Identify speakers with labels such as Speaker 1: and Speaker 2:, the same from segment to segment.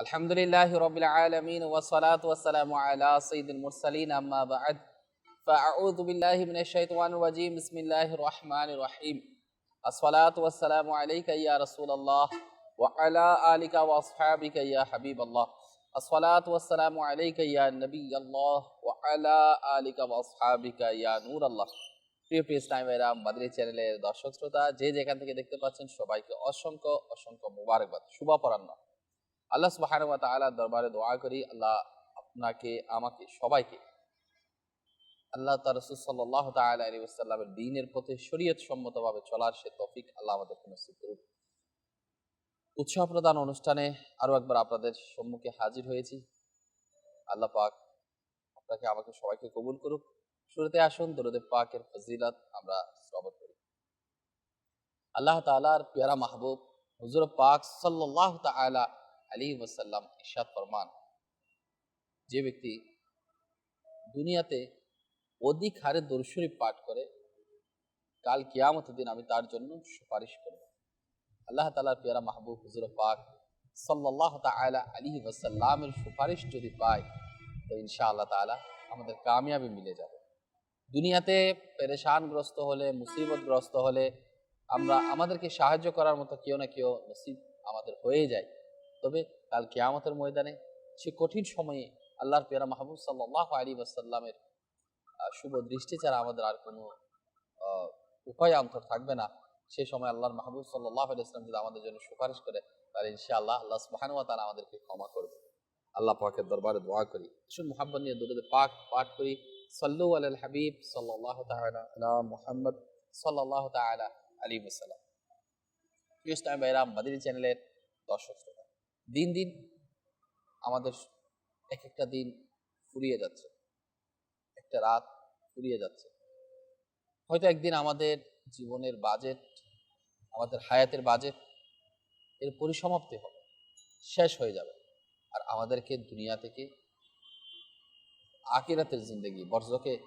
Speaker 1: الحمد لله رب العالمين والصلاة والسلام على سيد المرسلين أما بعد فأعوذ بالله من الشيطان الرجيم بسم الله الرحمن الرحيم الصلاة والسلام عليك يا رسول الله وعلى آلك وأصحابك يا حبيب الله الصلاة والسلام عليك يا نبي الله وعلى آلك وأصحابك يا نور الله প্রিয় প্রিয় ইসলামেরা মাদ্রি চ্যানেলের দর্শক শ্রোতা যে যেখান থেকে দেখতে পাচ্ছেন সবাইকে অসংখ্য অসংখ্য মুবারকবাদ শুভ অপরাহ্ন আল্লাহ সুবাহান ওয়া দরবারে দোয়া করি, আল্লাহ আপনাকে, আমাকে, সবাইকে আল্লাহ তার রসুল সাল্লাহ তাআলা আলাইহি ওয়াসাল্লামের দ্বীনের পথে শরীয়ত সম্মতভাবে চলার সে তৌফিক আল্লাহ আমাদেরকে নসিব করুন উৎসাহ প্রদান অনুষ্ঠানে আরও একবার আপনাদের সম্মুখে হাজির হয়েছি। আল্লাহ পাক আপনাকে, আমাকে সবাইকে কবুল করুক। শুরুতে আসুন, দরুদে পাকের ফজিলত আমরা শ্রবণ করি। আল্লাহ তাআলার পেয়ারা মাহবুব, হুজুর পাক সাল্লাল্লাহু তাআলা আলী ওয়াসাল্লাম ইরশাদ ফরমান। যে ব্যক্তি দুনিয়াতে অধিক হারে দরুদ পাঠ করে, কাল কিয়ামতের দিন আমি তার জন্য সুপারিশ করব। আল্লাহ তাআলার পেয়ারা মাহবুব হুজুর পাক সাল্লাল্লাহু তাআলা আলী ওয়াসাল্লামের সুপারিশ যদি পাই তো ইনশাআল্লাহ তাআলা আমাদের কামিয়াবি মিলে যাবে। দুনিয়াতে পেরেশানগ্রস্ত হলে, মুসিবতগ্রস্ত হলে আমরা আমাদেরকে সাহায্য করার মতো কেউ না কেউ নসিব আমাদের হয়ে যায়। তবে কাল কেয়ামতের ময়দানে সে কঠিন সময়ে আল্লাহর পেয়ারা মাহবুব সাল্লাহ আলী ওয়াসাল্লামের শুভ দৃষ্টি ছাড়া আমাদের আর কোনো উপায় অন্তর থাকবে না। সেই সময় আল্লাহর মাহবুব সাল্লাহ আলি ইসলাম যদি আমাদের জন্য সুপারিশ করে, তাহলে ইনশাআল্লাহ আল্লাহ সুবাহানুয়া তারা আমাদেরকে ক্ষমা করবে। আল্লাহ পাকের দরবারে দোয়া করি। শুন মোহাম্মদ নিয়ে দুরুদ পাক পাঠ করি। সাল্লু আল হাবিব সাল্লাহ আলা মুহাম্মদ সাল্লাহ তাআলা আলী প্রিয় ইসলাম ভাইরাম মাদিনী চ্যানেলের দর্শক দিন দিন আমাদের এক একটা দিন ফুরিয়ে যাচ্ছে। একটা রাত ফুরিয়ে যাচ্ছে। হয়তো একদিন আমাদের জীবনের বাজেট আমাদের হায়াতের বাজেট এর পরিসমাপ্তি হবে, শেষ হয়ে যাবে। আর আমাদেরকে দুনিয়া থেকে আকিরাতের জিন্দগি, বর্জকে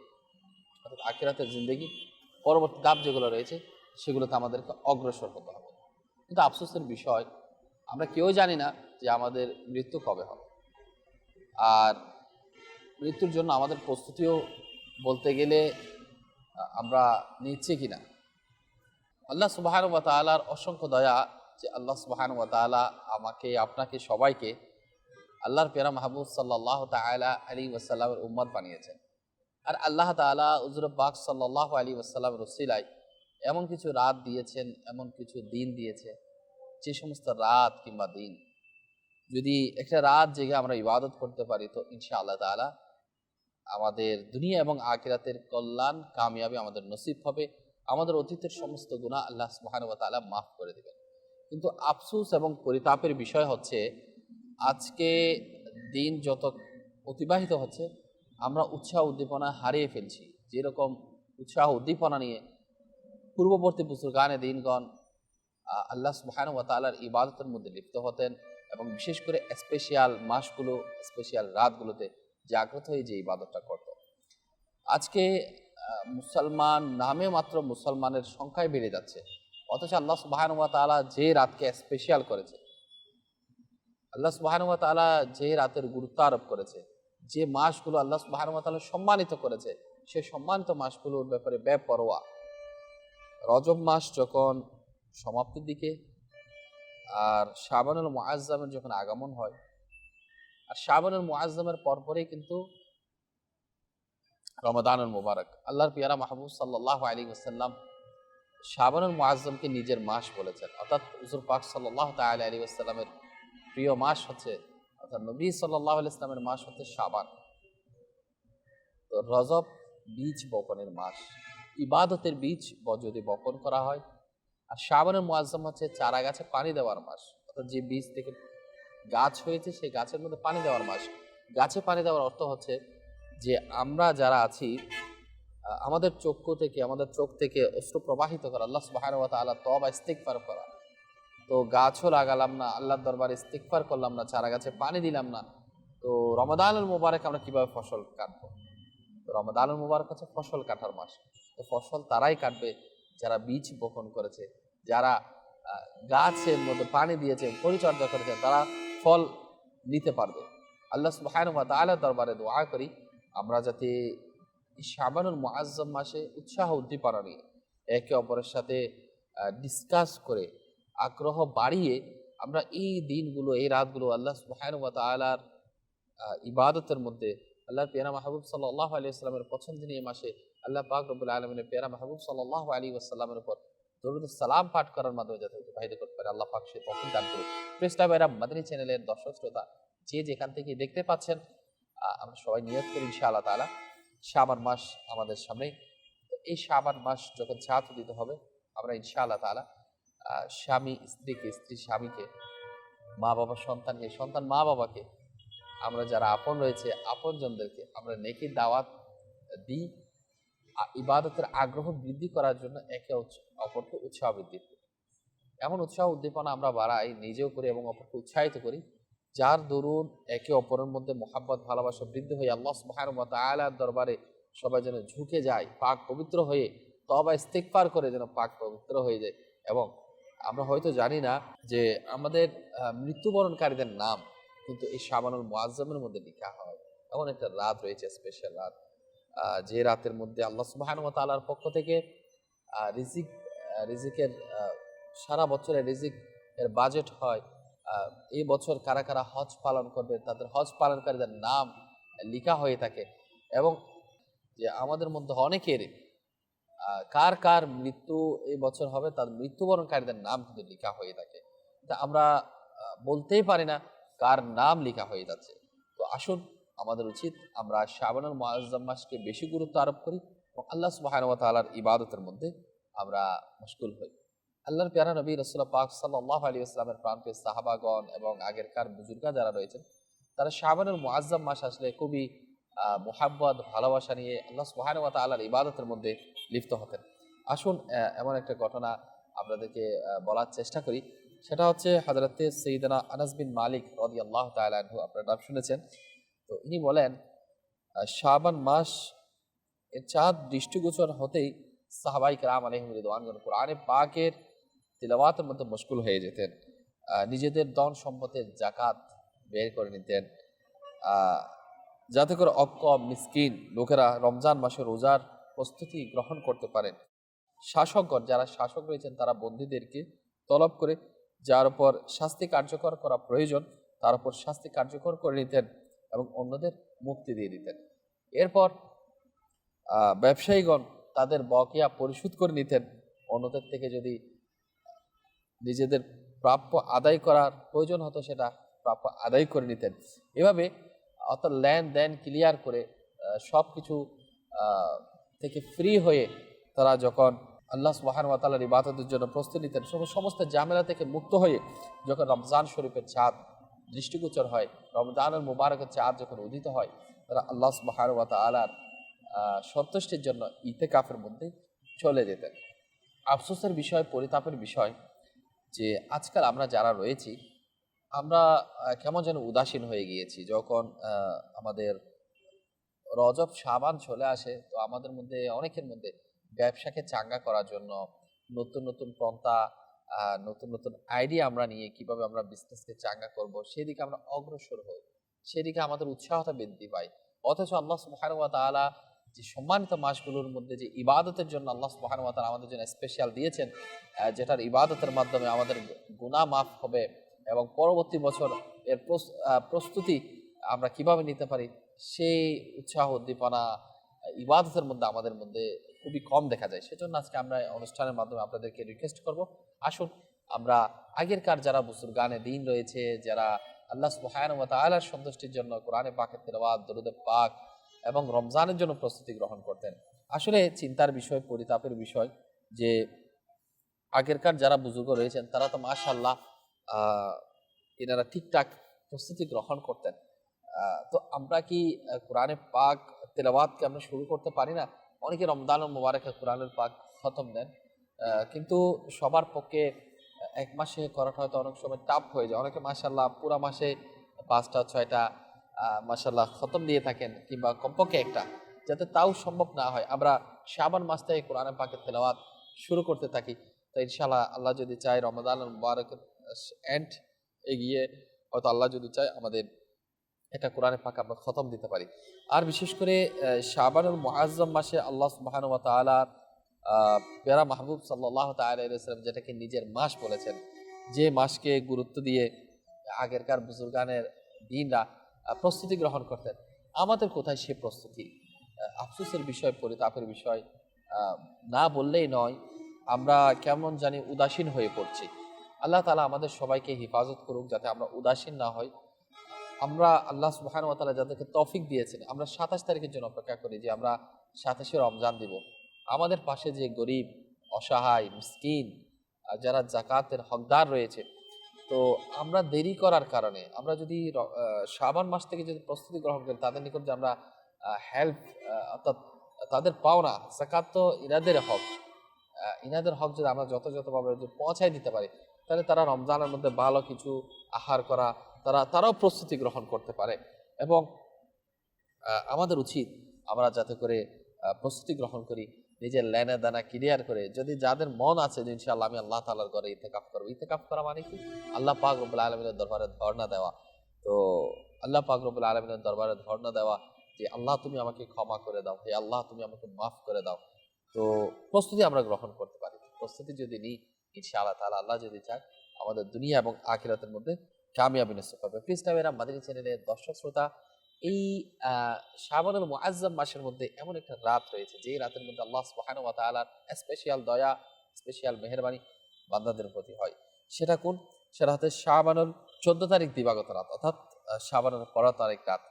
Speaker 1: অর্থাৎ আকিরাতের জিন্দগি, পরবর্তী ধাপ যেগুলো রয়েছে, সেগুলোতে আমাদেরকে অগ্রসর হতে হবে। কিন্তু আফসোসের বিষয়, আমরা কেউ জানি না যে আমাদের মৃত্যু কবে হবে। আর মৃত্যুর জন্য আমাদের প্রস্তুতিও বলতে গেলে আমরা নিচ্ছি কিনা। আল্লাহ সুবাহান ওয়া তাআলার অসংখ্য দয়া যে আল্লাহ সুবাহান তাআলা আমাকে, আপনাকে, সবাইকে আল্লাহর পেরা মাহবুব সাল্লাহ তাআলা আলী ওয়াসাল্লামের উম্মত বানিয়েছেন। আর আল্লাহ তাআলা উজুর পাক সাল্লাহ আলী ওয়াসাল্লাম রসিলাই এমন কিছু রাত দিয়েছেন, এমন কিছু দিন দিয়েছে, যে সমস্ত রাত কিংবা দিন যদি একটা রাত জেগে আমরা ইবাদত করতে পারি, তো ইনশা আল্লাহ তাআলা আমাদের দুনিয়া এবং আখিরাতের কল্যাণ কামিয়াবি আমাদের নসিব হবে। আমাদের অতীতের সমস্ত গুণা আল্লাহ সুবহানাহু ওয়া তাআলা মাফ করে দেবেন। কিন্তু আফসুস এবং পরিতাপের বিষয় হচ্ছে, আজকে দিন যত অতিবাহিত হচ্ছে, আমরা উৎসাহ উদ্দীপনা হারিয়ে ফেলছি। যেরকম উৎসাহ উদ্দীপনা নিয়ে পূর্ববর্তী বুজুর্গানে দিনগণ আল্লাহ সুবহান ওয়া তাআলার ইবাদতের মধ্যে লিপ্ত হতেন। এবং বিশেষ করে স্পেশাল মাসগুলো স্পেশাল রাতগুলোতে জাগ্রত হয়ে যে ইবাদতটা করত আজকে মুসলমান নামে মাত্র মুসলমানের সংখ্যায় বেড়ে যাচ্ছে। অথচ আল্লাহ সুবহান ওয়া তাআলা যে রাতকে স্পেশাল করেছে, আল্লাহ সুবহান ওয়া তাআলা যে রাতের গুরুত্ব আরোপ করেছে, যে মাসগুলো আল্লাহ সুবহান ওয়া তাআলা সম্মানিত করেছে, সে সম্মানিত মাসগুলোর ব্যাপারে বেপরোয়া রজব মাস যখন সমাপ্তির দিকে আর শাবানুল মুআজ্জামের যখন আগমন হয়, আর শাবানুল মুআজ্জামের পরপরেই কিন্তু রমাদানুল মুবারক। আল্লাহর পিয়ারা মাহবুব সাল্লাহ আলী ওসাল্লাম শাবানুল মুআজ্জমকে নিজের মাস বলেছেন। অর্থাৎ হুজুর পাক সাল্লাহ তাআলা আলী ওসাল্লামের প্রিয় মাস হচ্ছে, অর্থাৎ নবী সাল্লাহ আলি ইসলামের মাস হচ্ছে শাবান। তো রজব বীজ বপনের মাস। ইবাদতের বীজ যদি বপন করা হয় আর শ্রাবণের মুআজ্জম হচ্ছে চারা গাছে পানি দেওয়ার মাস। অর্থাৎ যে বীজ থেকে গাছ হয়েছে, সেই গাছের মধ্যে পানি দেওয়ার মাস। গাছে পানি দেওয়ার অর্থ হচ্ছে যে আমরা যারা আছি আমাদের চক্ষু থেকে, আমাদের চোখ থেকে অশ্রু প্রবাহিত করা, আল্লাহ ওয়া তাআলা তওবা, ইস্তিগফার করা। তো গাছও লাগালাম না, আল্লাহর দরবারে ইস্তিগফার করলাম না, চারা গাছে পানি দিলাম না। তো রমাদানুল মুবারক আমরা কীভাবে ফসল কাটবো? তো রমাদানুল মুবারক হচ্ছে ফসল কাটার মাস। তো ফসল তারাই কাটবে যারা বীজ বপন করেছে। যারা গাছের মধ্যে পানি দিয়েছে পরিচর্যা করেছে তারা ফল নিতে পারবে। আল্লাহ সুবহানাহু ওয়া তাআলার দরবারে দোয়া করি আমরা যাতে শাবানুল মুআজ্জম মাসে উৎসাহ উদ্দীপনা নিয়ে একে অপরের সাথে ডিসকাস করে আগ্রহ বাড়িয়ে আমরা এই দিনগুলো এই রাতগুলো আল্লাহ তাআলার আহ, ইবাদতের মধ্যে আল্লাহর পেয়ারা মাহবুব সাল্লাহ আলী আসসালামের পছন্দনীয় মাসে আল্লাহ পাক রব্বুল আলমিনের পেয়ারা মাহবুব সাল্লাহ আলী আসসালামের উপর দরুদ সালাম পাঠ করার মাধ্যমে যাতে অতিবাহিত করতে পারে আল্লাহ পাক সে তখন দান করুক। প্রেসটা ভাইরা মাদানী চ্যানেলের দর্শক শ্রোতা যে যেখান থেকে দেখতে পাচ্ছেন আমরা সবাই নিয়ত করি ইনশাআল্লাহ তাআলা শাবান মাস আমাদের সামনে এই শাবান মাস যখন ছাত্র দিতে হবে আমরা ইনশাআল্লাহ তাআলা আহ, স্বামী স্ত্রীকে স্ত্রী স্বামীকে মা বাবা সন্তানকে সন্তান মা বাবাকে আমরা যারা আপন রয়েছে আপনজনদেরকে আমরা নেকি দাওয়াত দিই। ইবাদতের আগ্রহ বৃদ্ধি করার জন্য একে অপরকে উৎসাহ বৃদ্ধি করি। এমন উৎসাহ উদ্দীপনা আমরা বাড়াই, নিজেও করি এবং অপরকে উৎসাহিত করি, যার দরুন একে অপরের মধ্যে মোহাব্বত, ভালোবাসা বৃদ্ধি হয়ে আল্লাহ সুবহানাহু ওয়া তাআলার দরবারে সবাই যেন ঝুঁকে যায়, পাক পবিত্র হয়ে তবা ইস্তেগফার করে যেন পাক পবিত্র হয়ে যায় এবং আমরা হয়তো জানি না যে আমাদের মৃত্যুবরণকারীদের নাম কিন্তু এই শাবানুল মুআজ্জমের মধ্যে লেখা হয়। এমন একটা রাত রয়েছে স্পেশাল রাত। যে রাতের মধ্যে আল্লাহ সুবহানাহু ওয়া তাআলার পক্ষ থেকে রিজিক রিজিকের সারা বছরের রিজিক এর বাজেট হয় এই বছর কারা কারা হজ পালন করবে, তাদের হজ পালনকারীদের নাম লেখা হয়ে থাকে এবং যে আমাদের মধ্যে অনেকের কার কার মৃত্যু এই বছর হবে, তার মৃত্যুবরণকারীদের নাম কিন্তু লেখা হয়ে থাকে। তা আমরা বলতেই পারি না কার নাম লেখা হয়ে যাচ্ছে। তো আসুন আমাদের উচিত আমরা শাবানুল মুআজ্জম মাসকে বেশি গুরুত্ব আরোপ করি এবং আল্লাহ সুবহানাহু ওয়া তাআলার ইবাদতের মধ্যে আমরা মশগুল হই। আল্লাহর পেয়ারা নবী রাসূলুল্লাহ পাক সাল্লাল্লাহু আলাইহি ওয়াসাল্লামের প্রাণপ্রিয় সাহাবাগণ এবং আগেরকার বুজুর্গা যারা রয়েছেন, তারা শাবানুল মুআজ্জম মাস আসলে খুবই মোহাব্বত, ভালোবাসা নিয়ে আল্লাহ সুবহানাহু ওয়া তাআলার ইবাদতের মধ্যে লিপ্ত হতেন। আসুন এমন একটা ঘটনা আপনাদেরকে বলার চেষ্টা করি। সেটা হচ্ছে হাজরতে সঈদানা আনাস বিন মালিক রদি আল্লাহ তালু আপনার নাম শুনেছেন। তো ইনি বলেন শাবান মাস এর চাঁদ দৃষ্টিগোচর হতেই সাহাবাই রাম আলহিম রিদওয়ানগণ কোরআনে পাকের তিলাওয়াতের মধ্যে মুশকুল হয়ে যেতেন। নিজেদের দন সম্পদের জাকাত বের করে নিতেন। যাতে করে অক্ক মিসকিন লোকেরা রমজান মাসে রোজার প্রস্তুতি গ্রহণ করতে পারেন। শাসকগণ যারা শাসক রয়েছেন, তারা বন্দীদেরকে তলব করে যার উপর শাস্তি কার্যকর করা প্রয়োজন, তার উপর শাস্তি কার্যকর করে নিতেন। এবং অন্যদের মুক্তি দিয়ে দিতেন। এরপর ব্যবসায়ীগণ তাদের বকেয়া পরিশোধ করে নিতেন। অন্যদের থেকে যদি নিজেদের প্রাপ্য আদায় করার প্রয়োজন হতো, সেটা প্রাপ্য আদায় করে নিতেন। এভাবে অর্থাৎ লেনদেন ক্লিয়ার করে সব কিছু থেকে ফ্রি হয়ে তারা যখন আল্লাহ সুবাহান ওয়াতালার ইবাদতের জন্য প্রস্তুতি নিতেন সমস্ত ঝামেলা থেকে মুক্ত হয়ে যখন রমজান শরীফের চাঁদ দৃষ্টিগোচর হয় রমজানের মুবারকের চাঁদ যখন উদিত হয়, তারা আল্লাহ সুবাহান ওয়াতালার সন্তুষ্টির জন্য ইতে কাফের মধ্যে চলে যেতেন। আফসোসের বিষয়, পরিতাপের বিষয় যে আজকাল আমরা যারা রয়েছি, আমরা কেমন যেন উদাসীন হয়ে গিয়েছি। যখন আমাদের রজব সাবান চলে আসে, তো আমাদের মধ্যে, অনেকের মধ্যে ব্যবসাকে চাঙ্গা করার জন্য, নতুন নতুন পন্থা নতুন নতুন আইডিয়া আমরা নিয়ে কীভাবে আমরা বিজনেসকে চাঙ্গা করব, সেদিকে আমরা অগ্রসর হই, সেদিকে আমাদের উৎসাহতা বৃদ্ধি পায়। অথচ আল্লাহ সুবহানাহু ওয়া যে সম্মানিত মাসগুলোর মধ্যে যে ইবাদতের জন্য আল্লাহ সুবহানাহু ওয়া আমাদের জন্য স্পেশাল দিয়েছেন যেটার ইবাদতের মাধ্যমে আমাদের গুনাহ মাফ হবে এবং পরবর্তী বছর এর প্রস্তুতি আমরা কীভাবে নিতে পারি, সেই উৎসাহ উদ্দীপনা ইবাদতের মধ্যে, আমাদের মধ্যে খুবই কম দেখা যায়। সেজন্য আজকে আমরা অনুষ্ঠানের মাধ্যমে আপনাদেরকে রিকোয়েস্ট করব। আসুন, আমরা আগেরকার যারা বুজুর্গানে দিন রয়েছে, যারা আল্লাহ ওয়া তাআলার সন্তুষ্টির জন্য কোরআনে পাকের তেলাওয়াত, দরুদে পাক এবং রমজানের জন্য প্রস্তুতি গ্রহণ করতেন। আসলে চিন্তার বিষয়, পরিতাপের বিষয় যে আগেরকার যারা বুজুর্গ রয়েছেন, তারা তো মাশাল্লাহ এনারা ঠিকঠাক প্রস্তুতি গ্রহণ করতেন। তো আমরা কি কোরআনে পাক তেলাওয়াতকে আমরা শুরু করতে পারি না? অনেকে রমজান ও মোবারকে কোরআনের পাক খতম দেন কিন্তু সবার পক্ষে এক মাসে করাটা হয়তো অনেক সময় টাফ হয়ে যায়। অনেকে মাসাল্লাহ পুরা মাসে পাঁচটা, ছয়টা মাসাল্লাহ খতম দিয়ে থাকেন কিংবা কমপক্ষে একটা, যাতে তাও সম্ভব না হয়। আমরা শাবান মাস থেকে কোরআনে পাকের তেলাওয়াত শুরু করতে থাকি। তো ইনশাল্লাহ আল্লাহ যদি চায় রমজান মুবারক এন্ড এগিয়ে,
Speaker 2: হয়তো আল্লাহ যদি চায় আমাদের এটা কোরআনে পাক আমরা খতম দিতে পারি। আর বিশেষ করে আহ, শাবানুল মুআজ্জম মাসে আল্লাহ তাআলা আহ, পেয়ারা মাহবুব আলাইহি ওয়াসাল্লাম যেটাকে নিজের মাস বলেছেন যে মাসকে গুরুত্ব দিয়ে আগেরকার বুজুর্গানের দিনরা প্রস্তুতি গ্রহণ করতেন। আমাদের কোথায় সে প্রস্তুতি? আফসোসের বিষয় পরিতাপের বিষয় না বললেই নয় আমরা কেমন জানি উদাসীন হয়ে পড়ছি। আল্লাহ তালা আমাদের সবাইকে হেফাজত করুক যাতে আমরা উদাসীন না হই। আমরা আল্লাহ সুবহান ওয়া তাআলা যাদেরকে তৌফিক দিয়েছেন, আমরা সাতাশ তারিখের জন্য অপেক্ষা করি যে আমরা সাতাশে রমজান দিব। আমাদের পাশে যে গরিব, অসহায়, মিসকিন যারা জাকাতের হকদার রয়েছে, তো আমরা দেরি করার কারণে, আমরা যদি শাবান মাস থেকে যদি প্রস্তুতি গ্রহণ করি, তাদের নিকট যে আমরা হেল্প অর্থাৎ তাদের পাওনা জাকাত তো ইনাদের হক ইনাদের হক যদি আমরা যথাযথভাবে যদি পৌঁছায় দিতে পারি, তাহলে তারা রমজানের মধ্যে ভালো কিছু আহার করা তারা, তারাও প্রস্তুতি গ্রহণ করতে পারে। এবং আমাদের উচিত আমরা যাতে করে প্রস্তুতি গ্রহণ করি, নিজের লেনা দানা ক্লিয়ার করে। যদি যাদের মন আছে যে ইনশাআল্লাহ আমি আল্লাহ তালার ঘরে ইতেকাফ করব ইতেকাফ করা মানে কি? আল্লাহ পাক রব্বুল আলমিনের দরবারে ধর্ণা দেওয়া। তো, আল্লাহ পাক রব্বুল আলমিনের দরবারে ধর্ণা দেওয়া যে, আল্লাহ তুমি আমাকে ক্ষমা করে দাও। হে আল্লাহ, তুমি আমাকে মাফ করে দাও। তো, প্রস্তুতি আমরা গ্রহণ করতে পারি। প্রস্তুতি যদি নিই, ইনশাআল্লাহ তাআলা আল্লাহ যদি চায়, আমাদের দুনিয়া এবং আখিরাতের মধ্যে কামিয়াবি নিশ্চয় পাবে প্লিজ টাইমেরা মাদানী চ্যানেলের দর্শক শ্রোতা, এই শাবানুল মুআজ্জাম মাসের মধ্যে এমন একটা রাত রয়েছে যে রাতের মধ্যে আল্লাহ সুবহানাহু ওয়া তাআলার স্পেশাল দয়া স্পেশাল মেহেরবানি বান্দাদের প্রতি হয়। সেটা কোন? সেটা হচ্ছে শাবানুল চোদ্দ তারিখ দিবাগত রাত, অর্থাৎ শাবানুল পনেরো তারিখ রাত।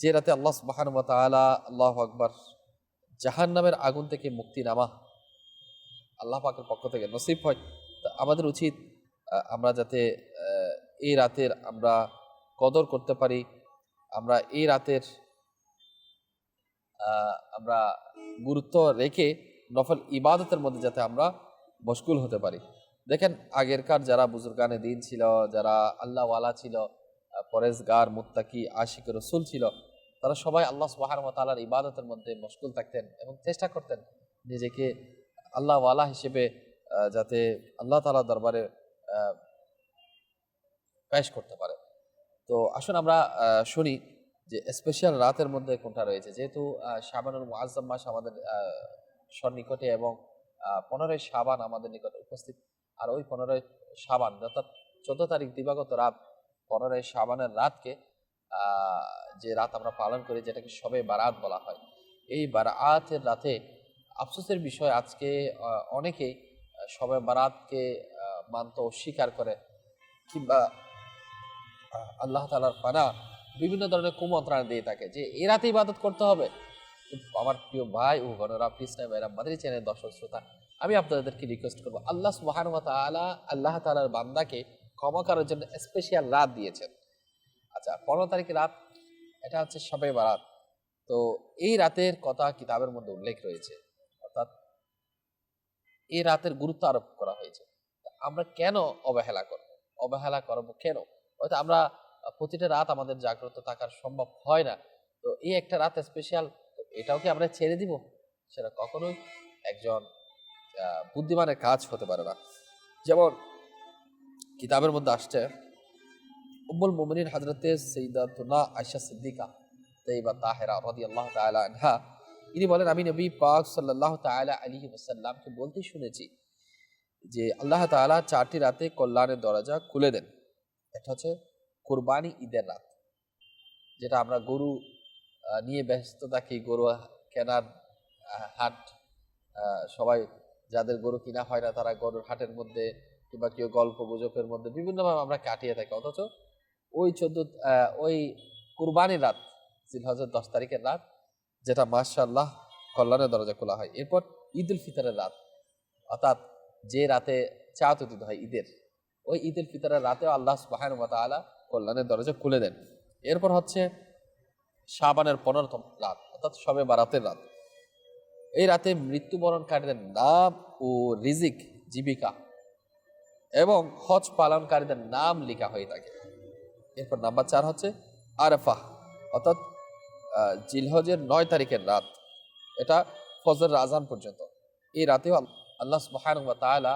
Speaker 2: যে রাতে আল্লাহ সুবহানাহু ওয়া তাআলা, আল্লাহু আকবার, জাহান্নামের আগুন থেকে মুক্তি নামা, আল্লাহ পাকের পক্ষ থেকে নসিব হয়। তা আমাদের উচিত আমরা যাতে এই রাতের আমরা কদর করতে পারি আমরা এই রাতের আমরা গুরুত্ব রেখে নফল ইবাদতের মধ্যে যাতে আমরা মশগুল হতে পারি। দেখেন আগেরকার যারা বুজুর্গানে দিন ছিল যারা আল্লাহওয়ালা ছিল আহ, পরেজগার মুত্তাকি আশিক রসুল ছিল তারা সবাই আল্লাহ সুবাহান তালার ইবাদতের মধ্যে মশগুল থাকতেন এবং চেষ্টা করতেন নিজেকে আল্লাহওয়ালা হিসেবে যাতে আল্লাহ তালা দরবারে পেশ করতে পারে। তো আসুন আমরা শুনি যে স্পেশাল রাতের মধ্যে কোনটা রয়েছে। যেহেতু আহ, শাবানুল মুআজ্জাম মাস আমাদের সন্নিকটে এবং পনেরোই শাবান আমাদের নিকটে উপস্থিত। আর ওই পনেরোই শাবান অর্থাৎ চোদ্দ তারিখ দিবাগত রাত পনেরোই শাবানের রাতকে যে রাত আমরা পালন করি যেটাকে সবে বারাত বলা হয়। এই বারাতের রাতে আফসোসের বিষয় আজকে অনেকেই সবে বারাতকে মানত অস্বীকার করে কিংবা আল্লাহ তালার পানা বিভিন্ন ধরনের কুমন্ত্রণা দিয়ে থাকে যে, এ রাতে ইবাদত করতে হবে। আমার প্রিয় ভাই ও বোনেরা প্লিজ না ভাইরা মাদারি চ্যানেল দর্শক শ্রোতা, আমি আপনাদেরকে রিকোয়েস্ট করব, আল্লাহ সুবাহান তাআলা আল্লাহ তালার বান্দাকে ক্ষমা করার জন্য স্পেশাল রাত দিয়েছেন। আচ্ছা পনেরো তারিখে রাত, এটা হচ্ছে সবে বারাত। তো এই রাতের কথা কিতাবের মধ্যে উল্লেখ রয়েছে, অর্থাৎ এই রাতের গুরুত্ব আরোপ করা হয়েছে। আমরা কেন অবহেলা করব? অবহেলা করব কেন? হয়তো আমরা প্রতিটা রাত আমাদের জাগ্রত থাকার সম্ভব হয় না। তো এই একটা রাত স্পেশাল এটাও কি আমরা ছেড়ে দিব? সেটা কখনোই একজন বুদ্ধিমানের কাজ হতে পারে না। যেমন কিতাবের মধ্যে আসছে, উম্মুল মুমিনিন হযরতে সাইয়্যিদাতুনা আয়েশা সিদ্দিকা তাইবা তাহেরা রাদিয়াল্লাহু তাআলা আনহা, ইনি বলেন, আমি নবী পাক সাল্লাল্লাহু তাআলা আলাইহি ওয়াসাল্লামকে বলতে শুনেছি যে আল্লাহ তাআলা চারটি রাতে কল্যাণের দরজা খুলে দেন। এটা হচ্ছে কোরবানি ঈদের রাত, যেটা আমরা গরু নিয়ে ব্যস্ত থাকি, গরু কেনার হাট সবাই যাদের গরু কিনা হয় না, তারা গরুর হাটের মধ্যে কিংবা কেউ গল্প গুজবের মধ্যে বিভিন্নভাবে আমরা কাটিয়ে থাকি। অথচ ওই চোদ্দ ওই কুরবানি রাত জিলহজের দশ তারিখের রাত, যেটা মাশাআল্লাহ কল্যাণের দরজা খোলা হয়। এরপর ঈদ উল ফিতরের রাত, অর্থাৎ যে রাতে চাঁদ উদিত হয় ঈদের। ওই ঈদ উল ফিতরের রাতেও আল্লাহ সুবাহান তাআলা কল্যাণের দরজা খুলে দেন। এরপর হচ্ছে শাবানের পনেরোতম রাত, অর্থাৎ সবে বারাতের রাত। এই রাতে মৃত্যুবরণকারীদের নাম ও রিজিক, জীবিকা এবং হজ পালনকারীদের নাম লেখা হয়ে থাকে। এরপর নাম্বার চার হচ্ছে আরফা অর্থাৎ জিলহজের নয় তারিখের রাত। এটা ফজর আজান পর্যন্ত। এই রাতেও আল্লাহ সুবহানাহু ওয়া তাআলা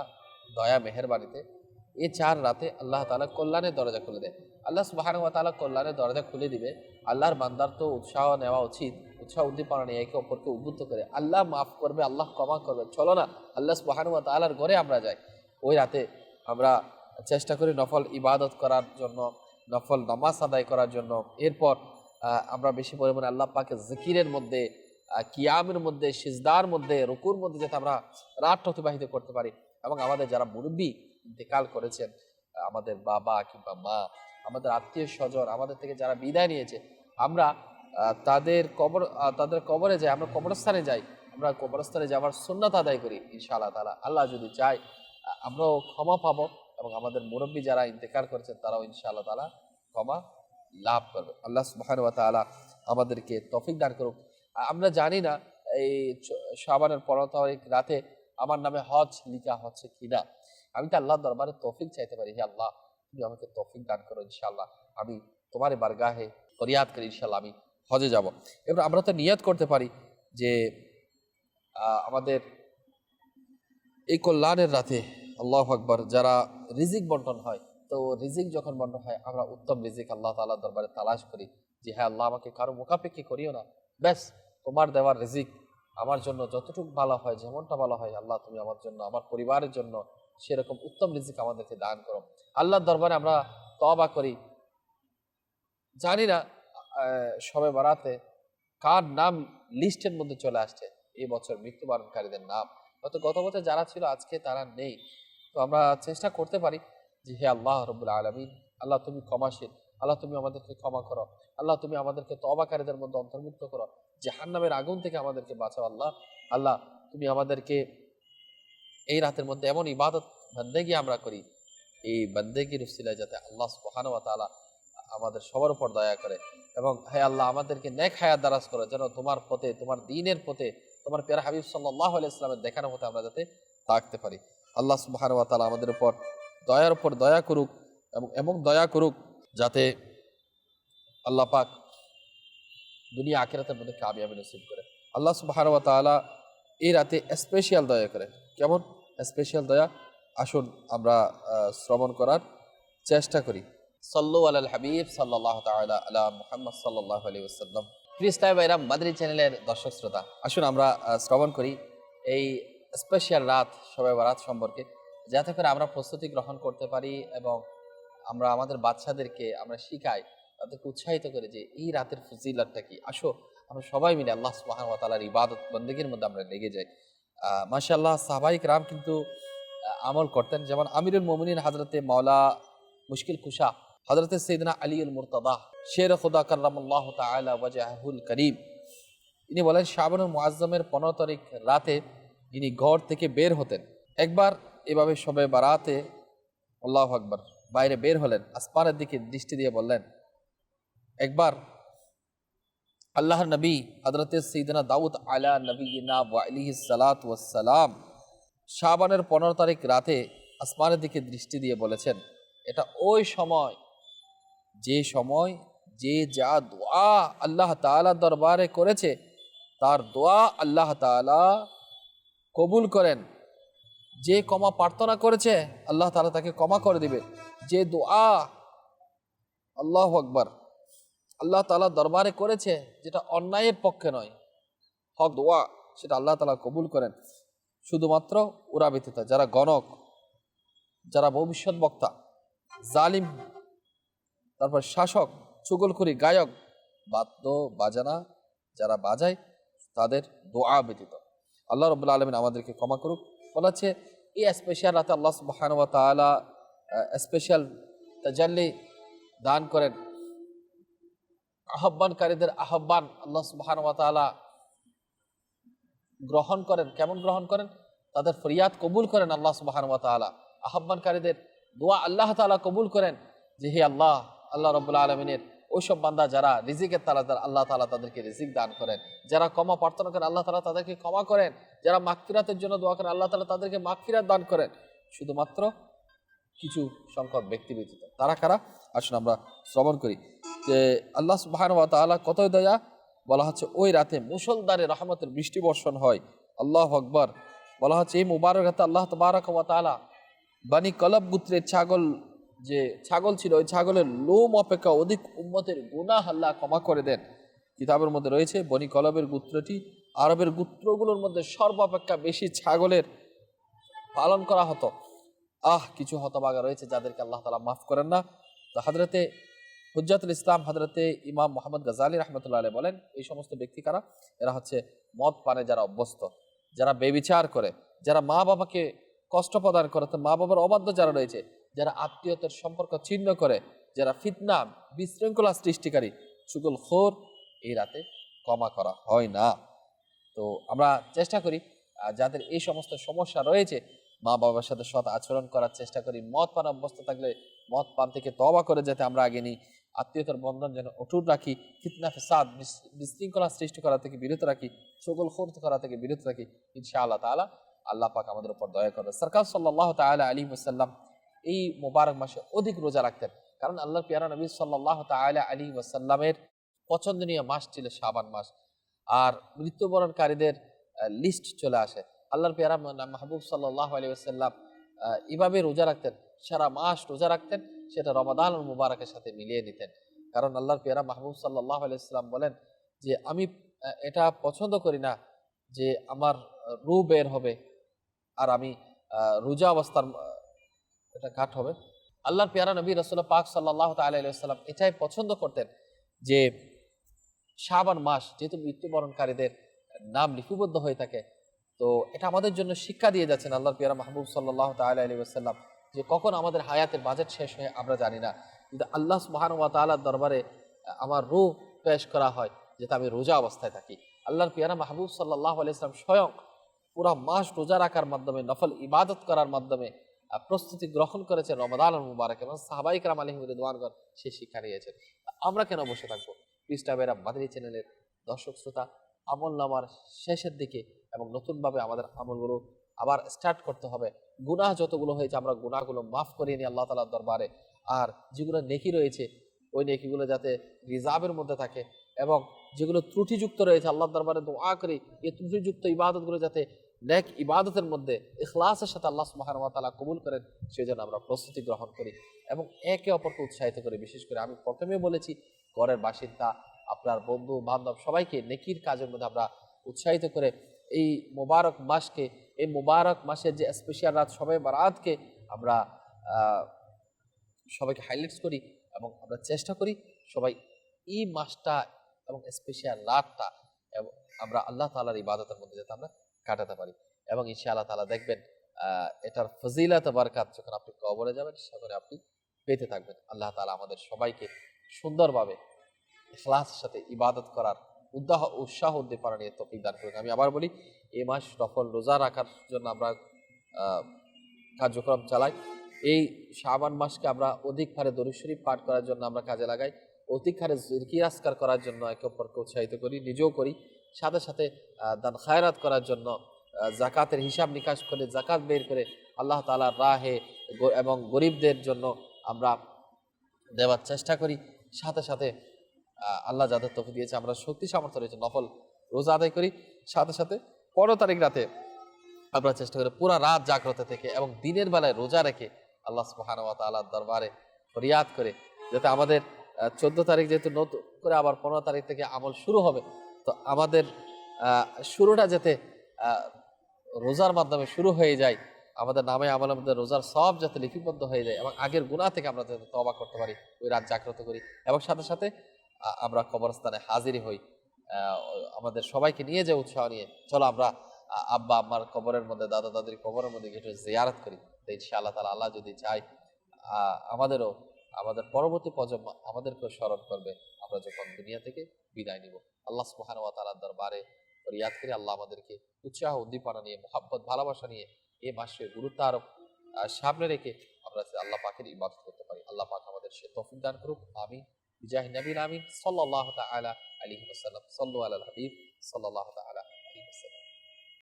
Speaker 2: দয়া মেহেরবানিতে এই চার রাতে আল্লাহ তালা কল্যাণের দরজা খুলে দেয়। আল্লাহ সুবহানাহু ওয়া তাআলা কল্যাণের দরজা খুলে দিবে। আল্লাহর বান্দার তো উৎসাহ নেওয়া উচিত। উৎসাহ উদ্দীপনা নিয়ে একে অপরকে উদ্বুদ্ধ করে। আল্লাহ মাফ করবে, আল্লাহ ক্ষমা করবে। চলো না, আল্লাহ সুবহানাহু ওয়া তাআলার ঘরে আমরা যাই। ওই রাতে আমরা চেষ্টা করি নফল ইবাদত করার জন্য, নফল নামাজ আদায় করার জন্য। এরপর আমরা বেশি পরিমাণে আল্লাহ পাকে জিকিরের মধ্যে কিয়ামের মধ্যে, সিজদার মধ্যে, রুকুর মধ্যে যাতে আমরা রাত অতিবাহিত করতে পারি। এবং আমাদের যারা মুরব্বী ইন্তেকাল করেছেন, আমাদের বাবা কিংবা মা, আমাদের আত্মীয় স্বজন, আমাদের থেকে যারা বিদায় নিয়েছে, আমরা তাদের কবর তাদের কবরে যাই, আমরা কবরস্থানে যাই, আমরা কবরস্থানে যাওয়ার সুন্নাত আদায় করি, ইনশাআল্লাহ তালা আল্লাহ যদি চায় আমরাও ক্ষমা পাবো এবং আমাদের মুরব্বী যারা ইন্তেকাল করেছেন, তারাও ইনশাআল্লাহ তালা ক্ষমা লাভ করবে। আল্লাহ সুবহান তাআলা আমাদেরকে তফিক দান করুক। আমরা জানি না এই শাবানের পনেরো রাতে আমার নামে হজ লিখা হচ্ছে কিনা। আমি তো আল্লাহ দরবারে তৌফিক চাইতে পারি, হে আল্লাহ, তুমি আমাকে তৌফিক দান করো ইনশাআল্লাহ। আমি তোমার বারগাহে ফরিয়াদ করি ইনশাআল্লাহ, আমি হজে যাব। এবার আমরা তো নিয়ত করতে পারি যে আমাদের এই কল্যাণের রাতে, আল্লাহ আকবর, যারা রিজিক বন্টন হয়, তো রিজিক যখন বন্টন হয়, আমরা উত্তম রিজিক আল্লাহ তাআলার দরবারে তালাশ করি যে হ্যাঁ আল্লাহ, আমাকে কারও মুখাপেক্ষি করিও না। ব্যাস, তোমার দেওয়ার রিজিক আমার জন্য যতটুকু ভালো হয়, যেমনটা ভালো হয়, আল্লাহ, তুমি আমার জন্য, আমার পরিবারের জন্য সেরকম উত্তম রিজিক আমাদেরকে দান করো। আল্লাহর দরবারে আমরা তবা করি। জানি না সবে বারাতে কার নাম লিস্টের মধ্যে চলে আসছে। এই বছর মৃত্যুবরণকারীদের নাম। হয়তো গত বছর যারা ছিল, আজকে তারা নেই। তো আমরা চেষ্টা করতে পারি যে, হে আল্লাহ রবুল আলমিন, আল্লাহ তুমি ক্ষমাশীল, আল্লাহ তুমি আমাদেরকে ক্ষমা করো, আল্লাহ তুমি আমাদেরকে তবাকারীদের মধ্যে অন্তর্ভুক্ত করো। জাহান্নামের আগুন থেকে আমাদেরকে বাঁচাও আল্লাহ। আল্লাহ, তুমি আমাদেরকে এই রাতের মধ্যে এমন ইবাদত বন্দেগি আমরা করি, এই বন্দেগির উসিলায় যাতে আল্লাহ সুবহানাহু ওয়া তাআলা আমাদের সবার উপর দয়া করে এবং হে আল্লাহ আমাদেরকে নেক হায়াত দারাজ করো, যেন তোমার পথে, তোমার দিনের পথে, তোমার পেয়ারা হাবিব সাল্লাহ ইসলামের দেখানোর মতো আমরা যাতে থাকতে পারি। আল্লাহ সুবহানাহু ওয়া তাআলা আমাদের উপর দয়ার উপর দয়া করুক এবং এমন দয়া করুক যাতে আল্লাহ পাক দুনিয়া আখেরাতের মধ্যে কামিয়াবি নসিব করে। আল্লাহ সুবহানাহু ওয়া তাআলা এই রাতে স্পেশিয়াল দয়া করে। কেমন? স্পেশাল দয়া। আসুন আমরা শ্রবণ করার চেষ্টা করি। সাল্লু আলাল হাবিব সাল্লাল্লাহু তাআলা আলা মুহাম্মদ সাল্লাল্লাহু আলাইহি ওয়াসাল্লাম। প্রিয় ইসলামী ভাইরা মাদরি চ্যানেলের দর্শক শ্রোতা, আসুন আমরা শ্রবণ করি এই স্পেশাল রাত সবাই রাত সম্পর্কে। যাতে করে আমরা প্রস্তুতি গ্রহণ করতে পারি এবং আমরা আমাদের বাচ্চাদেরকে আমরা শিখাই, তাদেরকে উৎসাহিত করে যে এই রাতের ফজিলাতটা কি। আসো, আমরা সবাই মিলে আল্লাহ সুবহানাহু ওয়া তাআলার ইবাদত, বন্দেগীর মধ্যে আমরা লেগে যাই। আহ, মাশাআল্লাহ সাহাবাইক রাম কিন্তু আমল করতেন। যেমন আমিরুল মোমিনিন হজরতে মাওলা মুশকিল কুশা হজরতে সৈদনা আলী আলীউল মুরতাদা শের খুদা কার্রামাল্লাহ তাআলা ওয়াজহুল করিম ইনি বলেন শাবানুল মুআজ্জমের পনেরো তারিখ রাতে ইনি ঘর থেকে বের হতেন। একবার এভাবে সবে বারাতে আল্লাহ আকবর বাইরে বের হলেন আসমানের দিকে দৃষ্টি দিয়ে বললেন একবার আল্লাহর নবী হজরতে সৈদনা দাউদ আলা নবীনা আলিহি সালাত ওয়াসালাম শাবানের পনেরো তারিখ রাতে আসমানের দিকে দৃষ্টি দিয়ে বলেছেন, এটা ওই সময়, যে সময়, যে যা দোয়া আল্লাহ তাআলা দরবারে করেছে, তার দোয়া আল্লাহ তাআলা কবুল করেন। যে ক্ষমা প্রার্থনা করেছে, আল্লাহ তাআলা তাকে ক্ষমা করে দিবে যে দোয়া, আল্লাহ আকবার। আল্লাহ তালা দরবারে করেছে যেটা অন্যায়ের পক্ষে নয়। হক, দোয়া, সেটা আল্লাহ তালা কবুল করেন। শুধুমাত্র ওরা ব্যতীত, যারা গণক, যারা ভবিষ্যৎ বক্তা, জালিম, তারপর শাসক, চুগলখুরি গায়ক, বাদ্য বাজানা যারা বাজায়, তাদের দোয়া ব্যতীত। আল্লাহ রবুল্লা আলমিন আমাদেরকে ক্ষমা করুক। বলা হচ্ছে এই স্পেশাল রাতে আল্লাহ সুবাহান ওয়া তাআলা স্পেশাল তাজাল্লি দান করেন। আহ্বানকারীদের আহ্বান আল্লাহ সুবাহান ওয়া তাআলা গ্রহণ করেন। কেমন গ্রহণ করেন? তাদের ফরিয়াদ কবুল করেন আল্লাহ সুবাহান ওয়া তাআলা। আহ্বানকারীদের দোয়া আল্লাহ তাআলা কবুল করেন যে, হে আল্লাহ আল্লাহ রবুল্লা আলমিনের ওইসব বান্দা যারা রিজিকের তালা আল্লাহ তালা তাদেরকে রিজিক দান করেন, যারা ক্ষমা প্রার্থনা করেন, আল্লাহ তালা তাদেরকে ক্ষমা করেন, যারা মাগফিরাতের জন্য দোয়া করেন, আল্লাহ তালা তাদেরকে মাগফিরাত দান করেন। শুধুমাত্র কিছু সংখ্যক ব্যক্তি ব্যতীত তারা কারা? আসুন আমরা শ্রবণ করি। যে আল্লাহ সুবাহান ওয়া তাআলা কতই দয়া বলা হচ্ছে ওই রাতে মুসলদারে রহমতের বৃষ্টি বর্ষণ হয়। আল্লাহ আকবর। বলা হচ্ছে এই মুবারক রাতে আল্লাহ তবারক ওয়া তাআলা বানি কলব গুত্রের ছাগল যে ছাগল ছিল, ওই ছাগলের লোম অপেক্ষা অধিক উম্মতের গুনাহ আল্লাহ ক্ষমা করে দেন। কিতাবের মধ্যে রয়েছে, বনি কলবের গুত্রটি আরবের গুত্রগুলোর মধ্যে সর্বাপেক্ষা বেশি ছাগলের পালন করা হতো। আহ, কিছু হতবাগা রয়েছে যাদেরকে আল্লাহ তালা মাফ করেন না। তো হাজরতে হুজ্জাতুল ইসলাম হাজরতে ইমাম মোহাম্মদ গাজালি রহমতুল্লাহ আলাই বলেন, এই সমস্ত ব্যক্তি কারা? এরা হচ্ছে মদ পানে যারা অভ্যস্ত, যারা বেবিচার করে, যারা মা বাবাকে কষ্ট প্রদান করে তো মা বাবার অবাধ্য যারা রয়েছে, যারা আত্মীয়তার সম্পর্ক ছিন্ন করে, যারা ফিতনা, বিশৃঙ্খলা সৃষ্টিকারী সুগুল খোর, এই রাতে ক্ষমা করা হয় না। তো আমরা চেষ্টা করি যাদের এই সমস্ত সমস্যা রয়েছে, মা বাবার সাথে সৎ আচরণ করার চেষ্টা করি, মদ পান অভ্যস্ত থাকলে মদ পান থেকে তবা করে যাতে আমরা আগে নিই। আত্মীয়তার বন্ধন যেন অটুট রাখি, ফিতনা, ফেসাদ বিশৃঙ্খলা সৃষ্টি করা থেকে বিরত রাখি সকল খোর্ত করা থেকে বিরত রাখি ইনশা আল্লাহ তালা আল্লাহ পাক আমাদের উপর দয়া করবে সরকার সাল্লাহ তালা আলী ওসাল্লাম এই মোবারক মাসে অধিক রোজা রাখতেন। কারণ আল্লাহ পিয়ারা নবী সাল্লাহ তালা আলী ওসাল্লামের পছন্দনীয় মাস ছিল শাবান মাস। আর মৃত্যুবরণকারীদের লিস্ট চলে আসে। আল্লাহর পেয়ারা মাহবুব সাল্লাহ আলী আসাল্লাম এভাবে রোজা রাখতেন। সারা মাস রোজা রাখতেন। সেটা রমাদান মুবারকের সাথে মিলিয়ে নিতেন। কারণ আল্লাহর পেয়ারা মাহবুব সাল্লাহ আলাইসাল্লাম বলেন যে, আমি, এটা পছন্দ করি না যে আমার রু বের হবে আর আমি রোজা অবস্থার এটা ঘাট হবে। আল্লাহর পেয়ারা নবী রসুল্লাহ পাক সাল্লাহ তাল্লাম এটাই পছন্দ করতেন যে, শাবান মাস যেহেতু মৃত্যুবরণকারীদের নাম লিপিবদ্ধ হয়ে থাকে, তো এটা আমাদের জন্য শিক্ষা দিয়ে যাচ্ছেন আল্লাহর পিয়ারা মাহবুব সাল্লাহ তাআলা আলী ওসাল্লাম যে কখন আমাদের হায়াতের বাজেট শেষ হয়ে আমরা জানি না। কিন্তু আল্লাহ সুবাহান ওয়া তাআলার দরবারে আমার রূহ পেশ করা হয় যেটা আমি রোজা অবস্থায় থাকি। আল্লাহর পিয়ারা মাহবুব সাল্লাহ আলাইসলাম স্বয়ং পুরো মাস রোজা রাখার মাধ্যমে, নফল ইবাদত করার মাধ্যমে প্রস্তুতি গ্রহণ করেছেন রমাদান মুবারক এবং সাহাবাই কালাম আলহিম সে শিক্ষা নিয়েছেন। আমরা কেন বসে থাকব? পিস্টাবেরা মাদানী চ্যানেলের দর্শক শ্রোতা, আমল নামার শেষের দিকে এবং নতুনভাবে আমাদের আমলগুলো আবার স্টার্ট করতে হবে। গুনাহ যতগুলো হয়েছে, আমরা গুনাহগুলো মাফ করিয়ে নিই আল্লাহ তালার দরবারে। আর যেগুলো নেকি রয়েছে, ওই নেকিগুলো যাতে রিজার্ভের মধ্যে থাকে এবং যেগুলো ত্রুটিযুক্ত রয়েছে আল্লাহ দরবারে দোয়া করি, এই ত্রুটিযুক্ত ইবাদতগুলো যাতে নেক ইবাদতের মধ্যে, ইখলাসের সাথে আল্লাহ সুবহানাহু ওয়া তাআলা কবুল করেন সেই জন্য আমরা প্রস্তুতি গ্রহণ করি এবং একে অপরকে উৎসাহিত করি। বিশেষ করে আমি প্রথমে বলেছি, ঘরের বাসিন্দা, আপনার বন্ধু, বান্ধব সবাইকে নেকির কাজের মধ্যে আমরা উৎসাহিত করে এই মোবারক মাসকে এই মোবারক মাসের যে স্পেশাল রাত, সবাই বারাতকে আমরা সবাইকে হাইলাইটস করি এবং আমরা চেষ্টা করি সবাই এই মাসটা এবং স্পেশাল রাতটা আমরা আল্লাহ তালার ইবাদতের মধ্যে যাতে আমরা কাটাতে পারি এবং ইনশা আল্লাহ তালা দেখবেন এটার ফজিলাত বারকাত যখন আপনি কবরে যাবেন সেখানে আপনি পেতে থাকবেন। আল্লাহ তালা আমাদের সবাইকে সুন্দরভাবে ইখলাসের সাথে ইবাদত করার উদ্দাহ, উৎসাহ উদ্দীপনা নিয়ে তফিক দান করুন। আমি আবার বলি, এই মাস নফল রোজা রাখার জন্য আমরা কার্যক্রম চালাই। এই শাবান মাসকে আমরা অধিক হারে দরুদ পাঠ করার জন্য আমরা কাজে লাগাই। অধিক হারে জিকিরাজকার করার জন্য একে অপরকে উৎসাহিত করি, নিজেও করি। সাথে সাথে দান খায়রাত করার জন্য জাকাতের হিসাব নিকাশ করে, জাকাত বের করে আল্লাহ তালার রাহে এবং গরিবদের জন্য আমরা দেওয়ার চেষ্টা করি। সাথে সাথে আল্লাহ যাদের তোকে দিয়েছে, আমরা শক্তি সামর্থ্য রয়েছে, নফল রোজা আদায় করি। সাথে সাথে পনেরো তারিখ রাতে আমরা চেষ্টা করি পুরা রাত জাগ্রত থেকে এবং দিনের বেলায় রোজা রেখে আল্লাহ সুবহান ওয়া তাআলার দরবারে ফরিয়াদ করে, যাতে আমাদের চোদ্দ তারিখ যেহেতু নতুন করে আবার পনেরো তারিখ থেকে আমল শুরু হবে, তো আমাদের শুরুটা যাতে রোজার মাধ্যমে শুরু হয়ে যায়, আমাদের নামে আমলের মধ্যে রোজার সব যাতে লিপিবদ্ধ হয়ে যায় এবং আগের গুণা থেকে আমরা যাতে তবা করতে পারি, ওই রাত জাগ্রত করি। এবং সাথে সাথে আমরা কবরস্থানে হাজিরি হই। আমাদের সবাইকে নিয়ে যে উৎসাহ নিয়ে চলো আমরা আব্বা, আম্মার কবরের মধ্যে, দাদা দাদির কবরের মধ্যে গিয়ে জিয়ারত করি। তো ইনশাআল্লাহ তালা আল্লাহ যদি চাই আমাদেরও, আমাদের পরবর্তী প্রজন্ম আমাদেরকেও স্মরণ করবে। আমরা যখন দুনিয়া থেকে বিদায় নিব। আল্লাহ সুবহান ওয়া তাআলার দরবারে ফরিয়াদ করে। আল্লাহ আমাদেরকে উৎসাহ, উদ্দীপনা নিয়ে, মোহাব্বত, ভালোবাসা নিয়ে এ মাসে গুরুত্ব আরোপ সামনে রেখে আমরা আল্লাহ পাকের ইবাদত করতে পারি। আল্লাহ পাক আমাদের সে তৌফিক দান করুক। আমিন বিজাহ নবীন আমিন সাল্লাল্লাহু তাআলা আলাইহি ওয়াসাল্লাম সাল্লু আলাল হাবিব সাল্লাল্লাহু তাআলা